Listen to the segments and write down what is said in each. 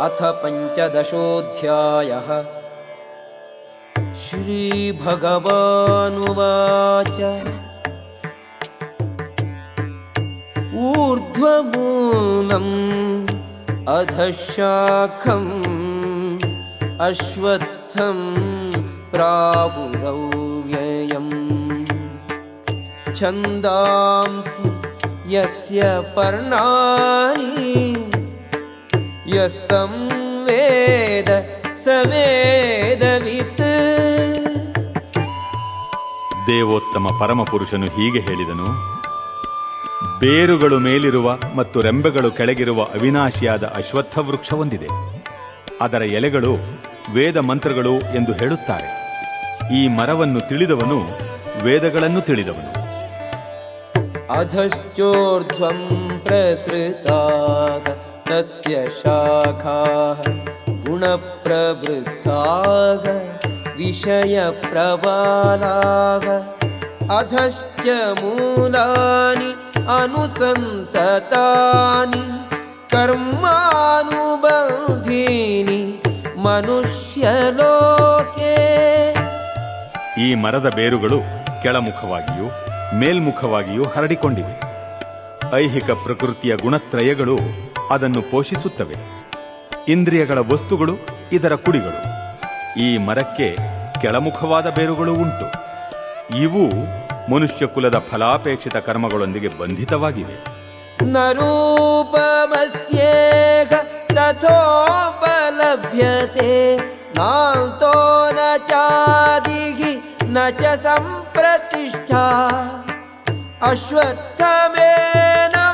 अथ पञ्चदशोऽध्यायः। श्रीभगवानुवाच। ऊर्ध्वमूलम् अधशाखम् अश्वत्थं प्रापुरव्ययम् छन्दांसि यस्य पर्णानि यस्तं ವೇದ ಸ ವೇದವಿತ್ ದೇವೋತ್ತಮ ಪರಮಪುರುಷನು ಹೀಗೆ ಹೇಳಿದನು ಬೇರುಗಳು ಮೇಲಿರುವ ಮತ್ತು ರೆಂಬೆಗಳು ಕೆಳಗಿರುವ ಅವಿನಾಶಿಯಾದ ಅಶ್ವತ್ಥ ವೃಕ್ಷ ಹೊಂದಿದೆ ಅದರ ಎಲೆಗಳು ವೇದ ಮಂತ್ರಗಳು ಎಂದು ಹೇಳುತ್ತಾರೆ ಈ ಮರವನ್ನು ತಿಳಿದವನು ವೇದಗಳನ್ನು ತಿಳಿದವನು अधश्चोर्ध्वं प्रसृताः तस्य शाखाः गुणप्रवृद्धाः विषयप्रबालाः अधश्च मूलानि अनुसन्ततानि कर्मानुबन्धीनि मनुष्यलोके ಈ ಮರದ ಬೇರುಗಳು ಕೆಳಮುಖವಾಗಿಯೂ ಮೇಲ್ಮುಖವಾಗಿಯೂ ಹರಡಿಕೊಂಡಿವೆ ಐಹಿಕ ಪ್ರಕೃತಿಯ ಗುಣತ್ರಯಗಳು ಅದನ್ನು ಪೋಷಿಸುತ್ತವೆ. ಇಂದ್ರಿಯಗಳ ವಸ್ತುಗಳು, ಇದರ ಕುಡಿಗಳು. ಈ ಮರಕ್ಕೆ ಕೆಳಮುಖವಾದ ಬೇರುಗಳು ಉಂಟು. ಇವು ಮನುಷ್ಯ ಕುಲದ ಫಲಾಪೇಕ್ಷಿತ ಕರ್ಮಗಳೊಂದಿಗೆ ಬಂಧಿತವಾಗಿವೆ. ತಥೋಪಲಭ್ಯತೆ ನಾಂತೋ ನ ಚಾದಿಹಿ ನ ಚ ಸಂಪ್ರತಿಷ್ಠಾ. ಅಶ್ವತ್ಥಮೇನ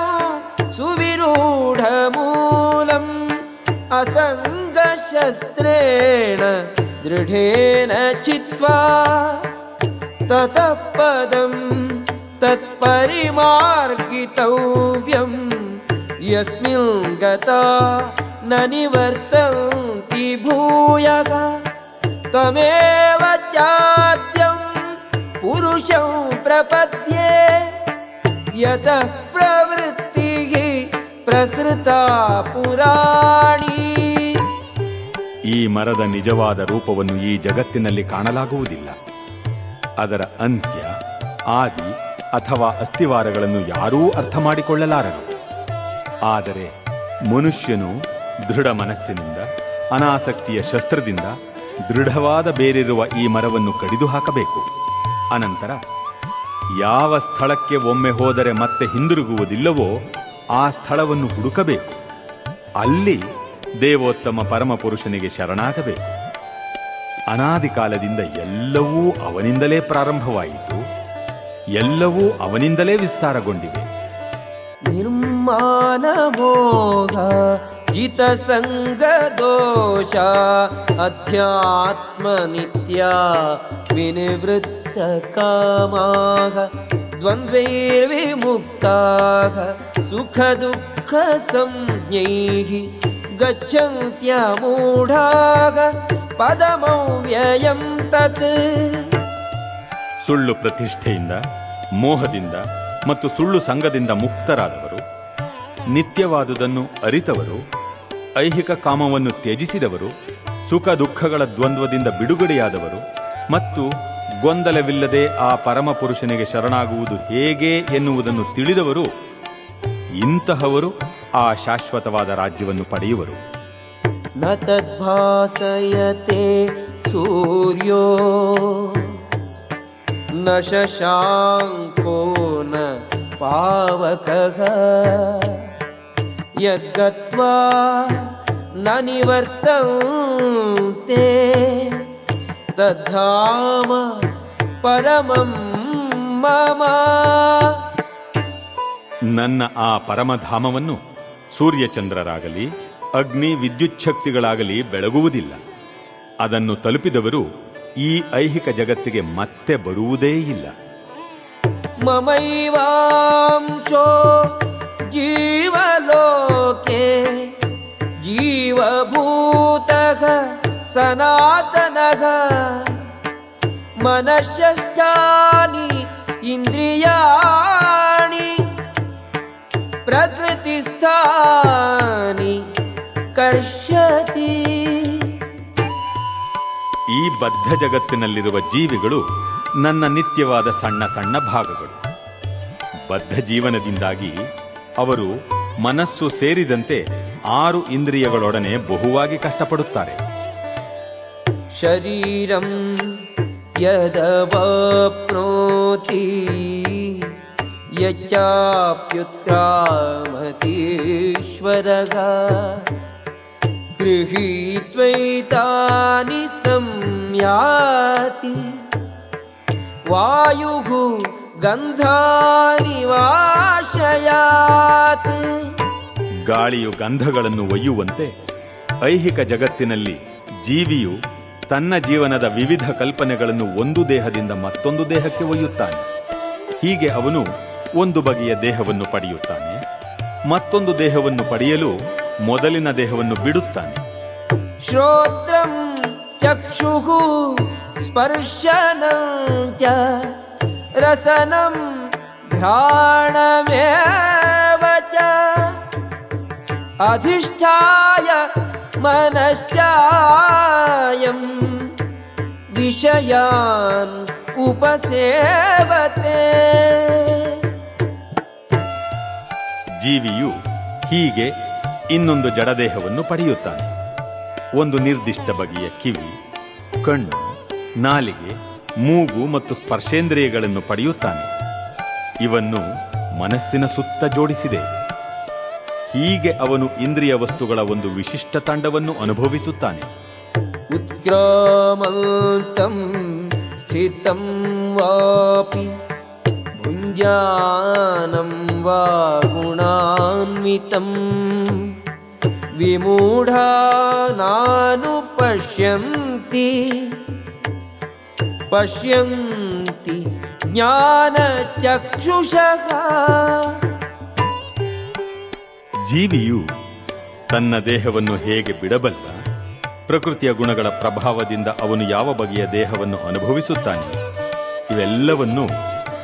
सुविरूढमूलम् असङ्गशस्त्रेण दृढेन चित्वा ततः पदं तत्परिमार्गितव्यम् यस्मिन् गता न निवर्तन्ति भूयः तमेव चाद्यं पुरुषं प्रपद्ये यतः प्रवृत्तिः ಪ್ರಸೃತ ಪುರಾಣಿ. ಈ ಮರದ ನಿಜವಾದ ರೂಪವನ್ನು ಈ ಜಗತ್ತಿನಲ್ಲಿ ಕಾಣಲಾಗುವುದಿಲ್ಲ. ಅದರ ಅಂತ್ಯ, ಆದಿ ಅಥವಾ ಅಸ್ಥಿವಾರಗಳನ್ನು ಯಾರೂ ಅರ್ಥ ಮಾಡಿಕೊಳ್ಳಲಾರರು ಆದರೆ ಮನುಷ್ಯನು ದೃಢ ಮನಸ್ಸಿನಿಂದ, ಅನಾಸಕ್ತಿಯ ಶಸ್ತ್ರದಿಂದ ದೃಢವಾದ ಬೇರಿರುವ ಈ ಮರವನ್ನು ಕಡಿದು ಹಾಕಬೇಕು ಅನಂತರ ಯಾವ ಸ್ಥಳಕ್ಕೆ ಒಮ್ಮೆ ಹೋದರೆ ಮತ್ತೆ ಹಿಂದಿರುಗುವುದಿಲ್ಲವೋ ಆ ಸ್ಥಳವನ್ನು ಹುಡುಕಬೇಕು. ಅಲ್ಲಿ ದೇವೋತ್ತಮ ಪರಮಪುರುಷನಿಗೆ ಶರಣಾಗಬೇಕು. ಅನಾದಿ ಕಾಲದಿಂದ ಎಲ್ಲವೂ ಅವನಿಂದಲೇ ಪ್ರಾರಂಭವಾಯಿತು. ಎಲ್ಲವೂ ಅವನಿಂದಲೇ ವಿಸ್ತಾರಗೊಂಡಿವೆ. ನಿರ್ಮಾನ ಮೋಹ ಜಿತ ಸಂಗ ದೋಷ, ಅಧ್ಯಾತ್ಮ ನಿತ್ಯ, ವಿನಿವೃತ್ತ ಕಾಮಾಗ. द्वन्द्वैर्विमुक्ताः सुखदुःखसंज्ञैः गच्छन्त्यमूढाः पदमव्ययं तत् ಸುಳ್ಳು ಪ್ರತಿಷ್ಠೆಯಿಂದ ಮೋಹದಿಂದ ಮತ್ತು ಸುಳ್ಳು ಸಂಘದಿಂದ ಮುಕ್ತರಾದವರು ನಿತ್ಯವಾದುದನ್ನು ಅರಿತವರು ಐಹಿಕ ಕಾಮವನ್ನು ತ್ಯಜಿಸಿದವರು ಸುಖ ದುಃಖಗಳ ದ್ವಂದ್ವದಿಂದ ಬಿಡುಗಡೆಯಾದವರು ಮತ್ತು ಗೊಂದಲವಿಲ್ಲದೆ ಆ ಪರಮಪುರುಷನಿಗೆ ಶರಣಾಗುವುದು ಹೇಗೆ ಎನ್ನುವುದನ್ನು ತಿಳಿದವರು, ಇಂತಹವರು ಆ ಶಾಶ್ವತವಾದ ರಾಜ್ಯವನ್ನು ಪಡೆಯುವರು. ನ ತದ್ಭಾಸಯತೆ ಸೂರ್ಯೋ, ನ ಶಶಾಂಕೋ ನ ಪಾವಕಃ, ಯದ್ಗತ್ವಾ ನ ಪರಮಂ ಮಮ. ನನ್ನ ಆ ಪರಮಧಾಮವನ್ನು ಸೂರ್ಯಚಂದ್ರರಾಗಲಿ ಅಗ್ನಿ ವಿದ್ಯುಚ್ಛಕ್ತಿಗಳಾಗಲಿ ಬೆಳಗುವುದಿಲ್ಲ. ಅದನ್ನು ತಲುಪಿದವರು ಈ ಐಹಿಕ ಜಗತ್ತಿಗೆ ಮತ್ತೆ ಬರುವುದೇ ಇಲ್ಲ. ಮಮೈವಾಂಶೋ ಜೀವಲೋಕೆ ಜೀವಭೂತಗ ಸನಾತನಗ मनश्चष्टानि इन्द्रियाणि प्रकृतिस्थानि कर्ष नश्यति ಈ ಬದ್ಧ ಜಗತ್ತಿನಲ್ಲಿರುವ ಜೀವಿಗಳು ನನ್ನ ನಿತ್ಯವಾದ ಸಣ್ಣ ಸಣ್ಣ ಭಾಗಗಳು ಬದ್ಧ ಜೀವನದಿಂದಾಗಿ ಅವರು ಮನಸ್ಸು ಸೇರಿದಂತೆ ಆರು ಇಂದ್ರಿಯಗಳೊಡನೆ ಬಹುವಾಗಿ ಕಷ್ಟಪಡುತ್ತಾರೆ शरीरं यदवाप्नोति यच्चाप्युत्क्रामतीश्वरः गृहीत्वैतानि संयाति वायुः गन्धानि वाशयात् ಗಾಳಿಯು ಗಂಧಗಳನ್ನು ಒಯ್ಯುವಂತೆ ಐಹಿಕ ಜಗತ್ತಿನಲ್ಲಿ ಜೀವಿಯು ತನ್ನ ಜೀವನದ ವಿವಿಧ ಕಲ್ಪನೆಗಳನ್ನು ಒಂದು ದೇಹದಿಂದ ಮತ್ತೊಂದು ದೇಹಕ್ಕೆ ಒಯ್ಯುತ್ತಾನೆ. ಹೀಗೆ ಅವನು ಒಂದು ಬಗೆಯ ದೇಹವನ್ನು ಪಡೆಯುತ್ತಾನೆ, ಮತ್ತೊಂದು ದೇಹವನ್ನು ಪಡೆಯಲು ಮೊದಲಿನ ದೇಹವನ್ನು ಬಿಡುತ್ತಾನೆ. ಶ್ರೋತ್ರಂ ಚಕ್ಷುಹು ಚ ರಸನಂ ಘ್ರಾಣಮೇವಚ ಅಧಿಷ್ಠಾಯ ಮನಶ್ಚಾಯಂ विषयान् उपसेवते ಜೀವಿಯು ಹೀಗೆ ಇನ್ನೊಂದು ಜಡದೇಹವನ್ನು ಪಡೆಯುತ್ತಾನೆ ಒಂದು ನಿರ್ದಿಷ್ಟ ಬಗೆಯ ಕಿವಿ ಕಣ್ಣು ನಾಲಿಗೆ ಮೂಗು ಮತ್ತು ಸ್ಪರ್ಶೇಂದ್ರಿಯಗಳನ್ನು ಪಡೆಯುತ್ತಾನೆ ಇವನ್ನು ಮನಸ್ಸಿನ ಸುತ್ತ ಜೋಡಿಸಿದೆ ಹೀಗೆ ಅವನು ಇಂದ್ರಿಯ ವಸ್ತುಗಳ ಒಂದು ವಿಶಿಷ್ಟ ತಂಡವನ್ನು ಅನುಭವಿಸುತ್ತಾನೆ उत्क्रामन्तं स्थितं वापि भुञ्जानं वा गुणान्वितं विमूढा नानुपश्यन्ति पश्यन्ति ज्ञानचक्षुषः ಜೀವಿಯು ತನ್ನ ದೇಹವನ್ನು ಹೇಗೆ ಬಿಡಬಲ್ಲ ಪ್ರಕೃತಿಯ ಗುಣಗಳ ಪ್ರಭಾವದಿಂದ ಅವನು ಯಾವ ಬಗೆಯ ದೇಹವನ್ನು ಅನುಭವಿಸುತ್ತಾನೆ? ಇವೆಲ್ಲವನ್ನೂ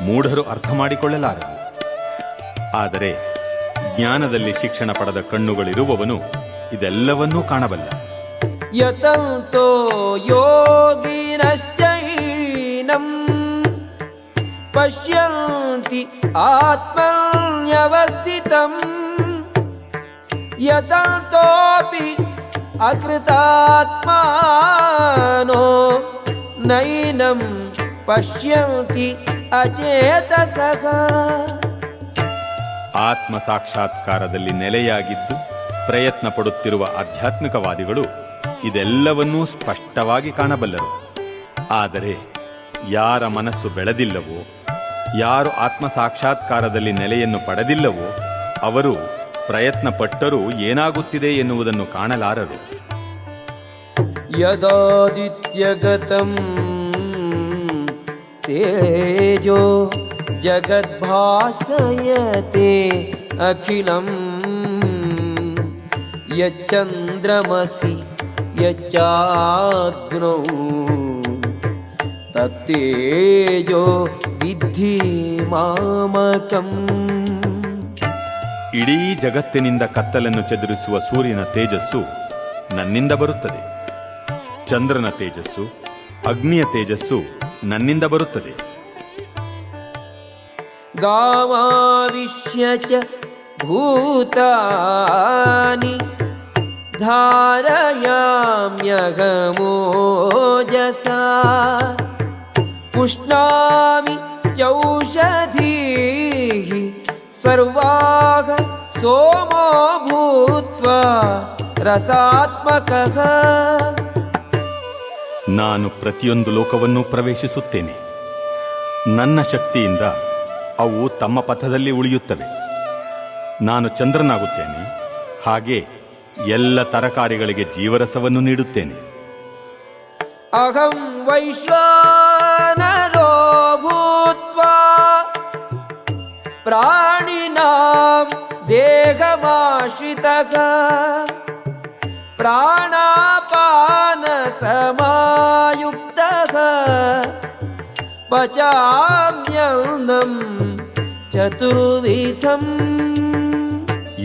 ಮೂಢರು ಅರ್ಥ ಮಾಡಿಕೊಳ್ಳಲಾರರು. ಆದರೆ ಜ್ಞಾನದಲ್ಲಿ ಶಿಕ್ಷಣ ಪಡೆದ ಕಣ್ಣುಗಳಿರುವವನು ಇದೆಲ್ಲವನ್ನೂ ಕಾಣಬಲ್ಲ. ಯತಂತೋ ಯೋಗಿನಶ್ಚೈನಂ ಪಶ್ಯಂತಿ ಆತ್ಮನ್ಯವಸ್ಥಿತಂ. ಯತಂತೋಪಿ अकृतात्मानो नैनं पश्यन्ति अचेतसः ಆತ್ಮ ಸಾಕ್ಷಾತ್ಕಾರದಲ್ಲಿ ನೆಲೆಯಾಗಿದ್ದು ಪ್ರಯತ್ನ ಪಡುತ್ತಿರುವ ಆಧ್ಯಾತ್ಮಿಕವಾದಿಗಳು ಇದೆಲ್ಲವನ್ನೂ ಸ್ಪಷ್ಟವಾಗಿ ಕಾಣಬಲ್ಲರು ಆದರೆ ಯಾರ ಮನಸ್ಸು ಬೆಳೆದಿಲ್ಲವೋ ಯಾರು ಆತ್ಮ ಸಾಕ್ಷಾತ್ಕಾರದಲ್ಲಿ ನೆಲೆಯನ್ನು ಪಡೆದಿಲ್ಲವೋ ಅವರು ಪ್ರಯತ್ನ ಪಟ್ಟರೂ ಏನಾಗುತ್ತಿದೆ ಎನ್ನುವುದನ್ನು ಕಾಣಲಾರರು यदादित्यगतं तेजो जगद्भासयते अखिलम् यच्चन्द्रमसि यच्चाग्नौ तत्तेजो विद्धि मामकम् ಇಡೀ ಜಗತ್ತಿನಿಂದ ಕತ್ತಲನ್ನು ಚದುರಿಸುವ ಸೂರ್ಯನ ತೇಜಸ್ಸು ನನ್ನಿಂದ ಬರುತ್ತದೆ ಚಂದ್ರನ ತೇಜಸ್ಸು ಅಗ್ನಿಯ ತೇಜಸ್ಸು ನನ್ನಿಂದ ಬರುತ್ತದೆ गामाविश्य च भूतानि धारयाम्यगमोजसा पुष्णामि चौषधीः सर्वाः सोमो भूत्वा रसात्मकः ನಾನು ಪ್ರತಿಯೊಂದು ಲೋಕವನ್ನು ಪ್ರವೇಶಿಸುತ್ತೇನೆ ನನ್ನ ಶಕ್ತಿಯಿಂದ ಅವು ತಮ್ಮ ಪಥದಲ್ಲಿ ಉಳಿಯುತ್ತವೆ ನಾನು ಚಂದ್ರನಾಗುತ್ತೇನೆ ಹಾಗೆ ಎಲ್ಲ ತರಕಾರಿಗಳಿಗೆ ಜೀವರಸವನ್ನು ನೀಡುತ್ತೇನೆ अहं वैश्वानरो प्राणिनां देहमाश्रितः प्राणापानसमायुक्तः पचाम्यन्नं चतुर्विधम्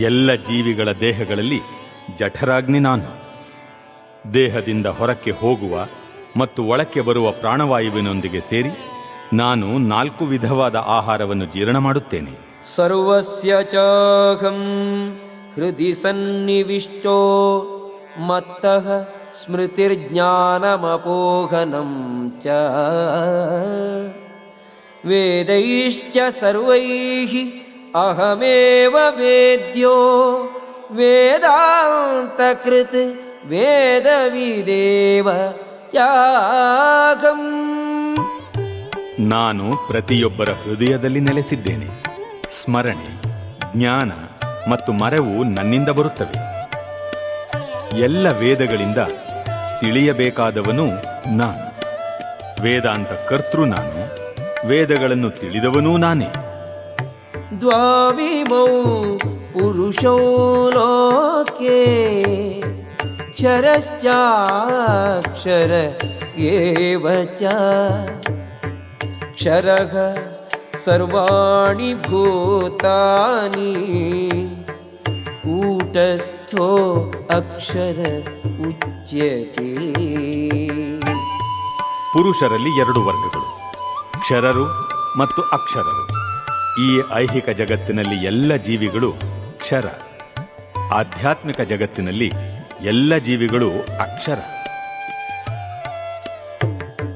ಎಲ್ಲ ಜೀವಿಗಳ ದೇಹಗಳಲ್ಲಿ ಜಠರಾಗ್ನಿ ನಾನು ದೇಹದಿಂದ ಹೊರಕ್ಕೆ ಹೋಗುವ ಮತ್ತು ಒಳಕ್ಕೆ ಬರುವ ಪ್ರಾಣವಾಯುವಿನೊಂದಿಗೆ ಸೇರಿ ನಾನು ನಾಲ್ಕು ವಿಧವಾದ ಆಹಾರವನ್ನು ಜೀರ್ಣ ಮಾಡುತ್ತೇನೆ. ಸರ್ವಸ್ಯ ಚಾಹಂ ಹೃದಯ ಸನ್ನಿವಿಷ್ಟೋ ಮತ್ತ ಚ. ವೇದೈಶ್ಚ ಸರ್ವೈಃ ಅಹಮೇವ ವೇದ್ಯೋ ವೇದಾಂತಕೃತ್ ವೇದವಿದೇವ ತ್ಯಾಗಂ. ನಾನು ಪ್ರತಿಯೊಬ್ಬರ ಹೃದಯದಲ್ಲಿ ನೆಲೆಸಿದ್ದೇನೆ. ಸ್ಮರಣೆ, ಜ್ಞಾನ ಮತ್ತು ಮರವು ನನ್ನಿಂದ ಬರುತ್ತವೆ. ಎಲ್ಲ ವೇದಗಳಿಂದ ತಿಳಿಯಬೇಕಾದವನು ನಾನು. ವೇದಾಂತ ಕರ್ತೃ ನಾನು, ವೇದಗಳನ್ನು ತಿಳಿದವನೂ ನಾನೇ. ದ್ವಾವಿಮೌ ಪುರುಷೋ ಲೋಕೆ, ಕ್ಷರಶ್ಚಾಕ್ಷರ ಏವಚ. क्षरः सर्वाणि भूतानि कूटस्थो अक्षर उच्यते ಪುರುಷರಲ್ಲಿ ಎರಡು ವರ್ಗಗಳು ಕ್ಷರರು ಮತ್ತು ಅಕ್ಷರರು ಈ ಐಹಿಕ ಜಗತ್ತಿನಲ್ಲಿ ಎಲ್ಲ ಜೀವಿಗಳು ಕ್ಷರ ಆಧ್ಯಾತ್ಮಿಕ ಜಗತ್ತಿನಲ್ಲಿ ಎಲ್ಲ ಜೀವಿಗಳು ಅಕ್ಷರ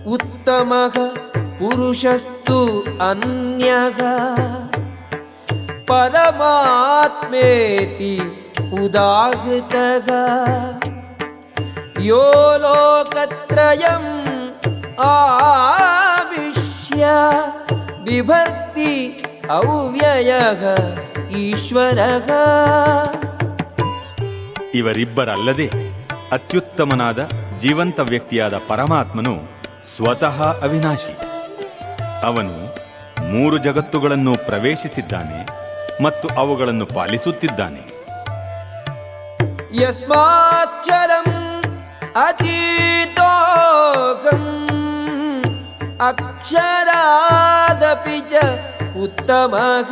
उत्तमः ಪುರುಷಸ್ತು ಅನ್ಯಗ, ಪರಮಾತ್ಮೇತಿ ಉದಾಹೃತಗ. ಯೋ ಲೋಕತ್ರಯಂ ಆವಿಷ್ಯ, ವಿಭಕ್ತಿ ಅವ್ಯಯಗ ಈಶ್ವರ ಇವರಿಬ್ಬರಲ್ಲದೆ ಅತ್ಯುತ್ತಮನಾದ, ಜೀವಂತ ವ್ಯಕ್ತಿಯಾದ ಪರಮಾತ್ಮನು ಸ್ವತಃ ಅವಿನಾಶಿ. ಅವನು ಮೂರು ಜಗತ್ತುಗಳನ್ನು ಪ್ರವೇಶಿಸಿದ್ದಾನೆ ಮತ್ತು ಅವುಗಳನ್ನು ಪಾಲಿಸುತ್ತಿದ್ದಾನೆ. ಯಸ್ಮಾಕ್ಷರಂ ಅತೀತೋಕಂ ಅಕ್ಷರಾದಪಿ ಚ ಉತ್ತಮಃ.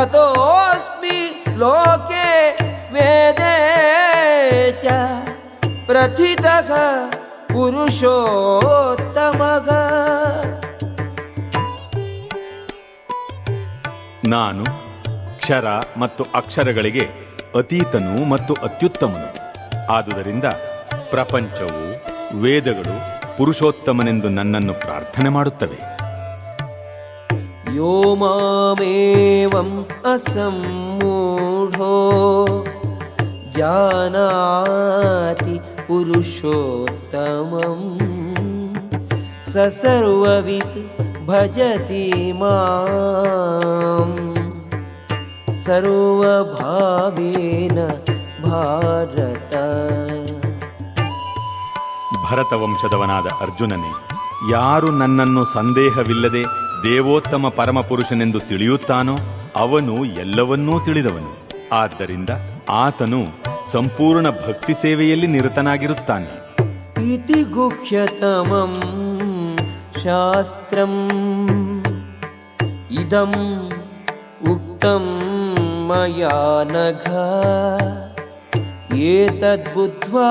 ಅತೋಸ್ಮಿ ಲೋಕೆ ವೇದೇ ಚ ಪ್ರಥಿತಃ. ಪುರುಷೋತ್ತಮಗ. ನಾನು ಕ್ಷರ ಮತ್ತು ಅಕ್ಷರಗಳಿಗೆ ಅತೀತನು ಮತ್ತು ಅತ್ಯುತ್ತಮನು. ಆದುದರಿಂದ ಪ್ರಪಂಚವು ವೇದಗಳು ಪುರುಷೋತ್ತಮನೆಂದು ನನ್ನನ್ನು ಪ್ರಾರ್ಥನೆ ಮಾಡುತ್ತವೆ. ಯೋ ಮಾಮೇವಂ ಅಸಮ್ಮೂಢೋ ಜಾನಾತಿ पुरुषोत्तमम् स सर्ववित् भजति माम् सर्वभावेन भारत ಭರತವಂಶದವನಾದ ಅರ್ಜುನನೇ ಯಾರು ನನ್ನನ್ನು ಸಂದೇಹವಿಲ್ಲದೆ ದೇವೋತ್ತಮ ಪರಮಪುರುಷನೆಂದು ತಿಳಿಯುತ್ತಾನೋ ಅವನು ಎಲ್ಲವನ್ನೂ ತಿಳಿದವನು ಆದ್ದರಿಂದ ಆತನು ಸಂಪೂರ್ಣ ಭಕ್ತಿ ಸೇವೆಯಲ್ಲಿ ನಿರತನಾಗಿರುತ್ತಾನೆ. ಇತಿ ಗುಹ್ಯತಮಂ ಶಾಸ್ತ್ರಂ ಇದಂ ಉಕ್ತಂ ಮಯಾ ಏತದ್ ಏತದ್ಬುದ್ಧ್ವಾ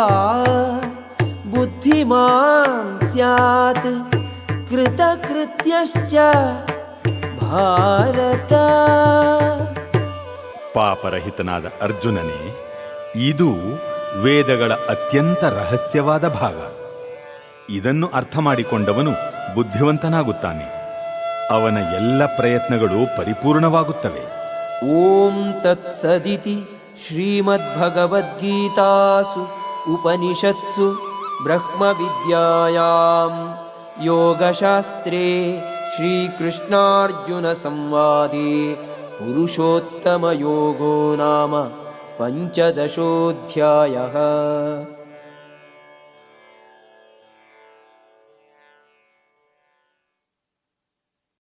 ಬುದ್ಧಿಮಾನ್ ಸ್ಯಾತ್. ಕೃತಕೃತ್ಯಶ್ಚ ಭಾರತ. ಪಾಪರಹಿತನಾದ ಅರ್ಜುನನೇ ಇದು ವೇದಗಳ ಅತ್ಯಂತ ರಹಸ್ಯವಾದ ಭಾಗ. ಇದನ್ನು ಅರ್ಥ ಮಾಡಿಕೊಂಡವನು ಬುದ್ಧಿವಂತನಾಗುತ್ತಾನೆ. ಅವನ ಎಲ್ಲ ಪ್ರಯತ್ನಗಳು ಪರಿಪೂರ್ಣವಾಗುತ್ತವೆ. ಓಂ ತತ್ಸದಿತಿ ಶ್ರೀಮದ್ಭಗವದ್ಗೀತಾಸು ಉಪನಿಷತ್ಸು ಬ್ರಹ್ಮವಿದ್ಯಾಯಾಮ್ ಯೋಗಶಾಸ್ತ್ರೇ ಶ್ರೀಕೃಷ್ಣಾರ್ಜುನ ಸಂವಾದೇ ಪುರುಷೋತ್ತಮ ಯೋಗೋ ನಾಮ. पञ्चदशोऽध्यायः